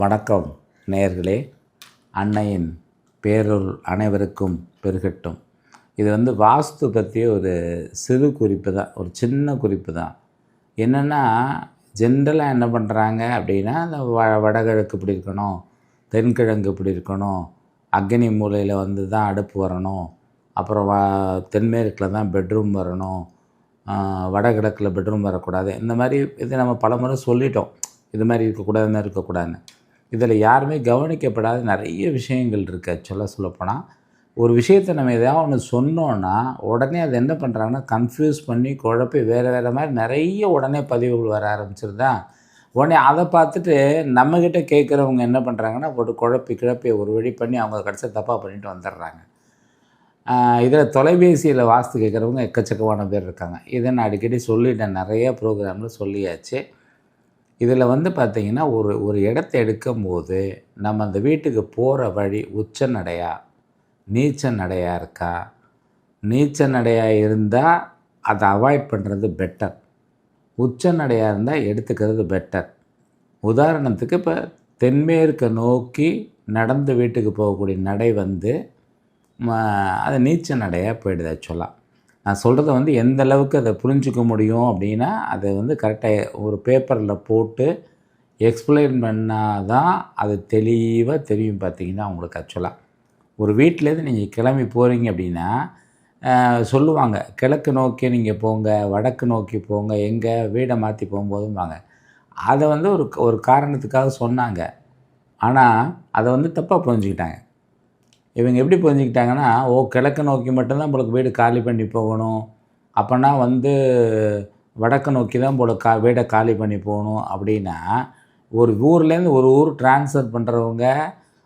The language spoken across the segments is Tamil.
வணக்கம் நேயர்களே. அன்னையின் பேரொருள் அனைவருக்கும் பெருகட்டும். இது வந்து வாஸ்து பற்றிய ஒரு சிறு குறிப்பு தான் ஒரு சின்ன குறிப்பு தான். என்னென்னா ஜென்ரலாக என்ன பண்ணுறாங்க அப்படின்னா அந்த வ வடகிழக்கு இப்படி இருக்கணும் தென்கிழங்கு இப்படி இருக்கணும் அக்னி மூலையில் வந்து தான் அடுப்பு வரணும். அப்புறம் வ தென்மேற்கில் தான் பெட்ரூம் வரணும். வடகிழக்கில் பெட்ரூம் வரக்கூடாது. இந்த மாதிரி இது நம்ம பலமுறை சொல்லிட்டோம். இது மாதிரி இருக்கக்கூடாது இந்த மாதிரி இருக்கக்கூடாதுன்னு. இதில் யாருமே கவனிக்கப்படாத நிறைய விஷயங்கள் இருக்குது ஆக்சுவலாக சொல்லப்போனால் ஒரு விஷயத்தை நம்ம எதாவது ஒன்று சொன்னோன்னா உடனே அதை என்ன பண்ணுறாங்கன்னா கன்ஃபியூஸ் பண்ணி குழப்பி வேறு வேறு மாதிரி நிறைய உடனே பதிவுகள் வர ஆரம்பிச்சிருந்தா உடனே அதை பார்த்துட்டு நம்மக்கிட்ட கேட்குறவங்க என்ன பண்ணுறாங்கன்னா ஒரு குழப்பி கிழப்பி ஒரு வழி பண்ணி அவங்க கடைசியாக தப்பாக பண்ணிட்டு வந்துடுறாங்க. இதில் தொலைபேசியில் வாஸ்து கேட்குறவங்க எக்கச்சக்கமான பேர் இருக்காங்க. இதை நான் அடிக்கடி சொல்லிட்டேன். நிறைய ப்ரோக்ராமில் சொல்லியாச்சு. இதில் வந்து பார்த்திங்கன்னா ஒரு ஒரு இடத்த எடுக்கும்போது நம்ம அந்த வீட்டுக்கு போகிற வழி உச்ச நடையா நீச்ச நடையாக இருக்கா? நீச்ச நடையாக இருந்தால் அதை அவாய்ட் பண்ணுறது பெட்டர். உச்ச நடையாக இருந்தால் எடுத்துக்கிறது பெட்டர் உதாரணத்துக்கு இப்போ தென்மேற்கை நோக்கி நடந்து வீட்டுக்கு போகக்கூடிய நடை வந்து அது நீச்ச நடையாக போயிடுது ஆக்சுவலாக நான் சொல்கிறத வந்து எந்த அளவுக்கு அதை புரிஞ்சிக்க முடியும் அப்படின்னா அதை வந்து கரெக்டாக ஒரு பேப்பரில் போட்டு எக்ஸ்பிளைன் பண்ணால் தான் அது தெளிவாக தெரியும் பார்த்தீங்கன்னா உங்களுக்கு ஆக்சுவலாக ஒரு வீட்டிலேருந்து நீங்கள் கிளம்பி போகிறீங்க அப்படின்னா சொல்லுவாங்க கிழக்கு நோக்கி நீங்கள் போங்க வடக்கு நோக்கி போங்க எங்கே வீடை மாற்றி போகும்போதும்பாங்க. அதை வந்து ஒரு ஒரு காரணத்துக்காக சொன்னாங்க. ஆனால் அதை வந்து தப்பாக புரிஞ்சுக்கிட்டாங்க. இவங்க எப்படி புரிஞ்சுக்கிட்டாங்கன்னா ஓ கிழக்கு நோக்கி மட்டும்தான் உங்களுக்கு வீடு காலி பண்ணி போகணும். அப்போனா வந்து வடக்கு நோக்கி தான் போல கா வீடை காலி பண்ணி போகணும். அப்படின்னா ஒரு ஊர்லேருந்து ஒரு ஊர் ட்ரான்ஸ்ஃபர் பண்ணுறவங்க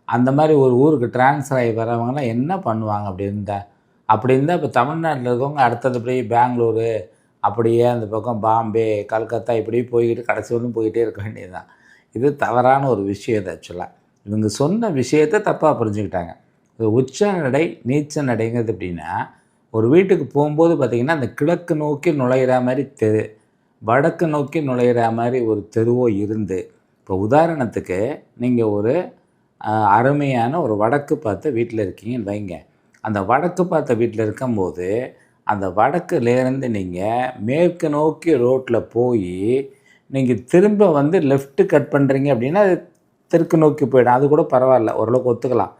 அந்த மாதிரி ஒரு ஊருக்கு ட்ரான்ஸ்ஃபர் ஆகி வரவங்கலாம் என்ன பண்ணுவாங்க அப்படி இருந்தால் அப்படி இருந்தால் இப்போ தமிழ்நாட்டில் இருக்கவங்க அடுத்தது அப்படியே பெங்களூரு அப்படியே அந்த பக்கம் பாம்பே கல்கத்தா இப்படி போய்கிட்டு கடைசி வரலும் போய்கிட்டே இருக்க வேண்டியதுதான். இது தவறான ஒரு விஷயம் இது ஆக்சுவலாக இவங்க சொன்ன விஷயத்தை தப்பாக புரிஞ்சுக்கிட்டாங்க. இது உச்ச நடை நீச்ச நடைங்கிறது எப்படின்னா ஒரு வீட்டுக்கு போகும்போது பார்த்திங்கன்னா அந்த கிழக்கு நோக்கி நுழையிற மாதிரி தெரு வடக்கு நோக்கி நுழையிற மாதிரி ஒரு தெருவோ இருந்து இப்போ உதாரணத்துக்கு நீங்கள் ஒரு அருமையான ஒரு வடக்கு பார்த்து வீட்டில் இருக்கீங்கன்னு வைங்க. அந்த வடக்கு பார்த்த வீட்டில் இருக்கும்போது அந்த வடக்குலேருந்து நீங்கள் மேற்கு நோக்கி ரோட்டில் போய் நீங்கள் திரும்ப வந்து லெஃப்ட்டு கட் பண்ணுறீங்க அப்படின்னா அது தெற்கு நோக்கி போயிடும். அது கூட பரவாயில்ல ஓரளவுக்கு ஒத்துக்கலாம்.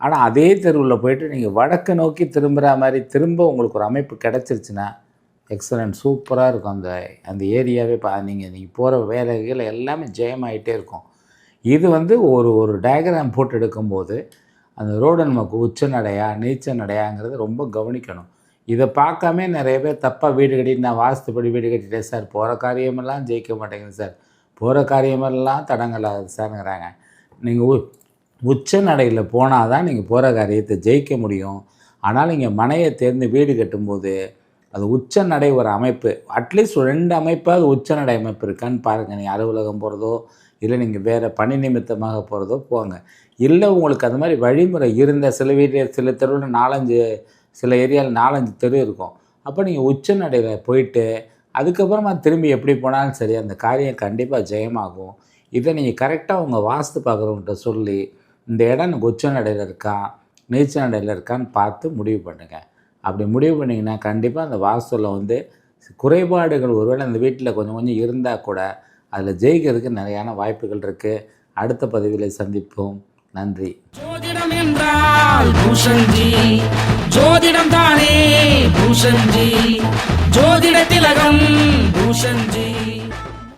ஆனால் அதே தெருவில் போயிட்டு நீங்கள் வடக்கு நோக்கி திரும்புகிற மாதிரி திரும்ப உங்களுக்கு ஒரு அமைப்பு கிடச்சிருச்சுன்னா எக்ஸலண்ட் சூப்பராக இருக்கும். அந்த அந்த ஏரியாவே பா நீங்கள் நீங்கள் போகிற வேலைகள் எல்லாமே ஜெயமாயிட்டே இருக்கும். இது வந்து ஒரு ஒரு டயக்ராம் போட்டு எடுக்கும்போது அந்த ரோடு நமக்கு உச்ச நடையா நீச்ச நடையாங்கிறது ரொம்ப கவனிக்கணும். இதை பார்க்காம நிறைய பேர் தப்பாக வீடு கட்டிட்டு நான் வாஸ்துப்படி வீடு கட்டிட்டேன் சார் போகிற காரியமெல்லாம் ஜெயிக்க மாட்டேங்குது சார். போகிற காரியமெல்லாம் தடங்கலாகுது சார்ங்கிறாங்க. நீங்கள் உச்ச நடையில் போனால் தான் நீங்கள் போகிற காரியத்தை ஜெயிக்க முடியும். ஆனால் நீங்கள் மனையை தேர்ந்து வீடு கட்டும்போது அது உச்ச நடை ஒரு அமைப்பு. அட்லீஸ்ட் ரெண்டு அமைப்பாவது உச்ச நடை அமைப்பு இருக்கான்னு பாருங்கள் நீங்கள் அலுவலகம் போகிறதோ இல்லை நீங்கள் வேறு பணி நிமித்தமாக போகிறதோ போங்க. இல்லை உங்களுக்கு அது மாதிரி வழிமுறை இருந்த சில வீட்டு சில தெருவில் நாலஞ்சு சில ஏரியாவில் நாலஞ்சு தெரு இருக்கும். அப்போ நீங்கள் உச்ச நடையில் போயிட்டு அதுக்கப்புறமா திரும்பி எப்படி போனாலும் சரி அந்த காரியம் கண்டிப்பாக ஜெயமாகும். இதை நீங்கள் கரெக்டாக உங்கள் வாஸ்து பார்க்குறவங்கள்ட்ட சொல்லி இந்த இடம் எனக்கு உச்ச நடையில் இருக்கா நீச்ச நடையில் இருக்கான்னு பார்த்து முடிவு பண்ணுங்கள் அப்படி முடிவு பண்ணிங்கன்னா கண்டிப்பாக அந்த வாஸ்துவில் வந்து குறைபாடுகள் ஒருவேளை அந்த வீட்டில் கொஞ்சம் கொஞ்சம் இருந்தால் கூட அதில் ஜெயிக்கிறதுக்கு நிறையான வாய்ப்புகள் இருக்குது அடுத்த பதிவில் சந்திப்போம். நன்றி. ஜோதிடம் என்றால் பூஷன்ஜி ஜோதிடம் தானே பூஷன்ஜி ஜோதிட திலகம் பூஷன்ஜி